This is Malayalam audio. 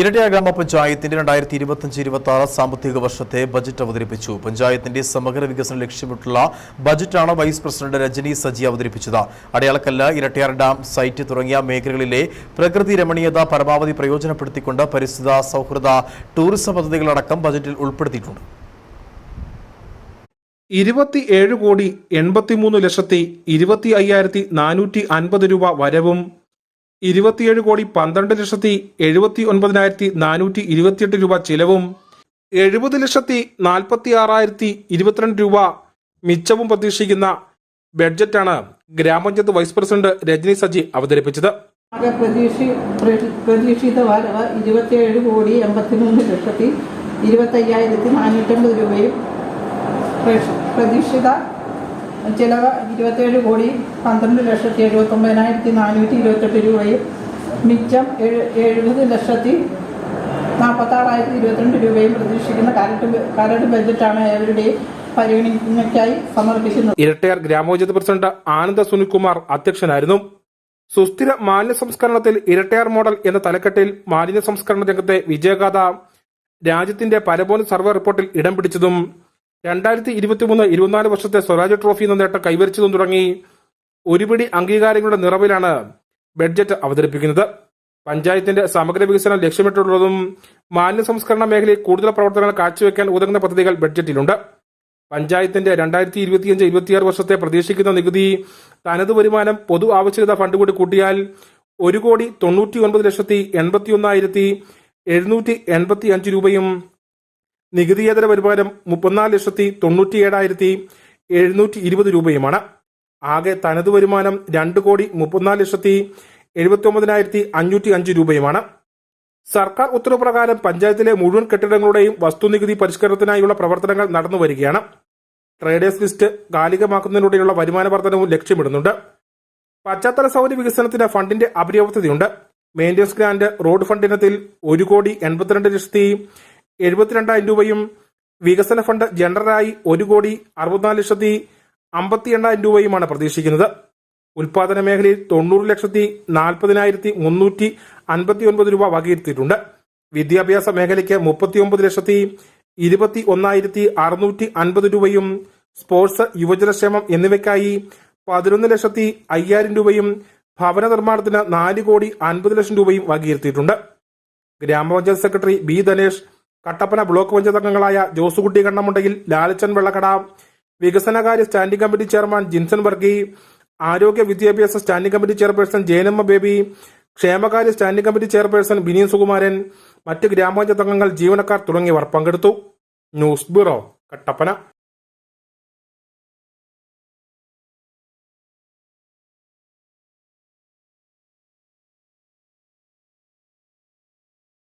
ഇരട്ടയ ഗ്രാമപഞ്ചായത്തിന്റെ രണ്ടായിരത്തി ഇരുപത്തിയഞ്ച് ഇരുപത്തി ആറ് സാമ്പത്തിക വർഷത്തെ ബജറ്റ് അവതരിപ്പിച്ചു. പഞ്ചായത്തിന്റെ സമഗ്ര വികസനം ലക്ഷ്യമിട്ടുള്ള ബജറ്റാണ് വൈസ് പ്രസിഡന്റ് രജനി സജി അവതരിപ്പിച്ചത്. അടയാളക്കല്ല് ഇരട്ടയാർ ഡാം സൈറ്റ് തുടങ്ങിയ മേഖലകളിലെ പ്രകൃതി രമണീയത പരമാവധി പ്രയോജനപ്പെടുത്തിക്കൊണ്ട് പരിസ്ഥിത സൗഹൃദ ടൂറിസം പദ്ധതികളടക്കം ബജറ്റിൽ ഉൾപ്പെടുത്തിയിട്ടുണ്ട്. ഇരുപത്തിയേഴ് കോടി എൺപത്തിമൂന്ന് ലക്ഷത്തി ഇരുപത്തി അയ്യായിരത്തി നാനൂറ്റി അൻപത് രൂപ വരവും ഇരുപത്തിയേഴ് കോടി പന്ത്രണ്ട് ലക്ഷത്തി എഴുപത്തി ഒൻപതിനായിരത്തി നാനൂറ്റി ഇരുപത്തിയെട്ട് രൂപ ചിലവും എഴുപത് ലക്ഷത്തി നാൽപ്പത്തി ആറായിരത്തി ഇരുപത്തിരണ്ട് രൂപ മിച്ചവും പ്രതീക്ഷിക്കുന്ന ബഡ്ജറ്റാണ് ഗ്രാമപഞ്ചായത്ത് വൈസ് പ്രസിഡന്റ് രജനി സജി അവതരിപ്പിച്ചത്. പ്രതീക്ഷിത വരവ് ഇരുപത്തിയേഴ് കോടി എൺപത്തിമൂന്ന് ലക്ഷത്തി ഇരുപത്തയ്യായിരത്തി നാനൂറ്റമ്പത് രൂപയും പ്രതീക്ഷിത ചിലവ് ഇരുപത്തേഴ് കോടി പന്ത്രണ്ട് ലക്ഷത്തി എഴുപത്തൊമ്പതിനായിരത്തി നാനൂറ്റി ഇരുപത്തെട്ട് രൂപയും മിച്ചം എഴു എഴുപത് ലക്ഷത്തി നാൽപ്പത്താറായിരത്തി ഇരുപത്തിരണ്ട് രൂപയും പ്രതീക്ഷിക്കുന്ന കരട് ബ- കരട് ബജറ്റാണ് ഏവരുടെയും പരിഗണിക്കായി സമർപ്പിക്കുന്നത് ഇരട്ടയാർ ഗ്രാമപഞ്ചായത്ത് പ്രസിഡന്റ് ആനന്ദ സുനിൽകുമാർ അധ്യക്ഷനായിരുന്നു. സുസ്ഥിര മാലിന്യ സംസ്കരണത്തിൽ ഇരട്ടയാർ മോഡൽ എന്ന തലക്കെട്ടിൽ മാലിന്യ സംസ്കരണ രംഗത്തെ വിജയഗാഥ രാജ്യത്തിന്റെ പരമോന്നത സർവേ റിപ്പോർട്ടിൽ ഇടം പിടിച്ചതും രണ്ടായിരത്തി ഇരുപത്തിമൂന്ന് ഇരുപത്തിനാല് വർഷത്തെ സ്വരാജ് ട്രോഫി എന്ന നേട്ടം കൈവരിച്ചതും തുടങ്ങി ഒരുപിടി അംഗീകാരങ്ങളുടെ നിറവിലാണ് ബഡ്ജറ്റ് അവതരിപ്പിക്കുന്നത്. പഞ്ചായത്തിന്റെ സമഗ്ര വികസനം ലക്ഷ്യമിട്ടുള്ളതും മാലിന്യ സംസ്കരണ മേഖലയിൽ കൂടുതൽ പ്രവർത്തനങ്ങൾ കാഴ്ചവെക്കാൻ ഉതകുന്ന പദ്ധതികൾ ബഡ്ജറ്റിലുണ്ട്. പഞ്ചായത്തിന്റെ രണ്ടായിരത്തി ഇരുപത്തിയഞ്ച് ഇരുപത്തിയാറ് വർഷത്തെ പ്രതീക്ഷിക്കുന്ന നികുതി തനത് വരുമാനം പൊതു ആവശ്യകത ഫണ്ട് കൂടി കൂട്ടിയാൽ ഒരു കോടി തൊണ്ണൂറ്റി ഒൻപത് ലക്ഷത്തി എൺപത്തി ഒന്നായിരത്തി എഴുന്നൂറ്റി എൺപത്തി അഞ്ച് രൂപയും നികുതിയേതര വരുമാനം മുപ്പത്തിനാല് ലക്ഷത്തി തൊണ്ണൂറ്റി ഏഴായിരത്തി എഴുന്നൂറ്റി ഇരുപത് രൂപയുമാണ്. ആകെ തനത് വരുമാനം രണ്ട് കോടി മുപ്പത്തിനാല് ലക്ഷത്തി എഴുപത്തി ഒമ്പതിനായിരത്തി അഞ്ഞൂറ്റി അഞ്ച് രൂപയുമാണ്. സർക്കാർ ഉത്തരവ് പ്രകാരം പഞ്ചായത്തിലെ മുഴുവൻ കെട്ടിടങ്ങളുടെയും വസ്തുനികുതി പരിഷ്കരണത്തിനായുള്ള പ്രവർത്തനങ്ങൾ നടന്നു വരികയാണ്. ട്രേഡേഴ്സ് ലിസ്റ്റ് കാലികമാക്കുന്നതിലൂടെയുള്ള വരുമാന വർധനവും ലക്ഷ്യമിടുന്നുണ്ട്. പശ്ചാത്തല സൗകര്യ വികസനത്തിന് ഫണ്ടിന്റെ അപര്യാപ്തതയുണ്ട്. മെയിന്റനൻസ് ഗ്രാന്റ് റോഡ് ഫണ്ട് ഇനത്തിൽ ഒരു കോടി എൺപത്തിരണ്ട് ലക്ഷത്തി എഴുപത്തിരണ്ടായിരം രൂപയും വികസന ഫണ്ട് ജനറലായി ഒരു കോടി അറുപത്തിനാല് ലക്ഷത്തി അമ്പത്തി എണ്ണായിരം രൂപയുമാണ് പ്രതീക്ഷിക്കുന്നത്. ഉൽപാദന മേഖലയിൽ തൊണ്ണൂറ് ലക്ഷത്തി നാൽപ്പതിനായിരത്തി മുന്നൂറ്റി അൻപത്തി ഒൻപത് രൂപ വകയിരുത്തിയിട്ടുണ്ട്. വിദ്യാഭ്യാസ മേഖലയ്ക്ക് മുപ്പത്തി ഒമ്പത് ലക്ഷത്തി ഇരുപത്തി ഒന്നായിരത്തി അറുന്നൂറ്റി അൻപത് രൂപയും സ്പോർട്സ് യുവജനക്ഷേമം എന്നിവയ്ക്കായി പതിനൊന്ന് ലക്ഷത്തി അയ്യായിരം രൂപയും ഭവന നിർമ്മാണത്തിന് നാല് കോടി അൻപത് ലക്ഷം രൂപയും വകയിരുത്തിയിട്ടുണ്ട്. ഗ്രാമപഞ്ചായത്ത് secretary B. Dhanesh Kattappana block panchayat അംഗങ്ങളായ ജോസുകുട്ടി കണ്ണമുണ്ടയിൽ ലാലച്ചൻ വെള്ളക്കട വികസനകാര്യ standing committee chairman Jinson Varghese ആരോഗ്യ വിദ്യാഭ്യാസ standing committee chairperson Jayanamma Baby ക്ഷേമകാര്യ standing committee chairperson Bineen Sukumaran മറ്റ് ഗ്രാമപഞ്ചായത്ത് അംഗങ്ങൾ ജീവനക്കാർ തുടങ്ങിയവർ പങ്കെടുത്തു. News bureau Kattappana.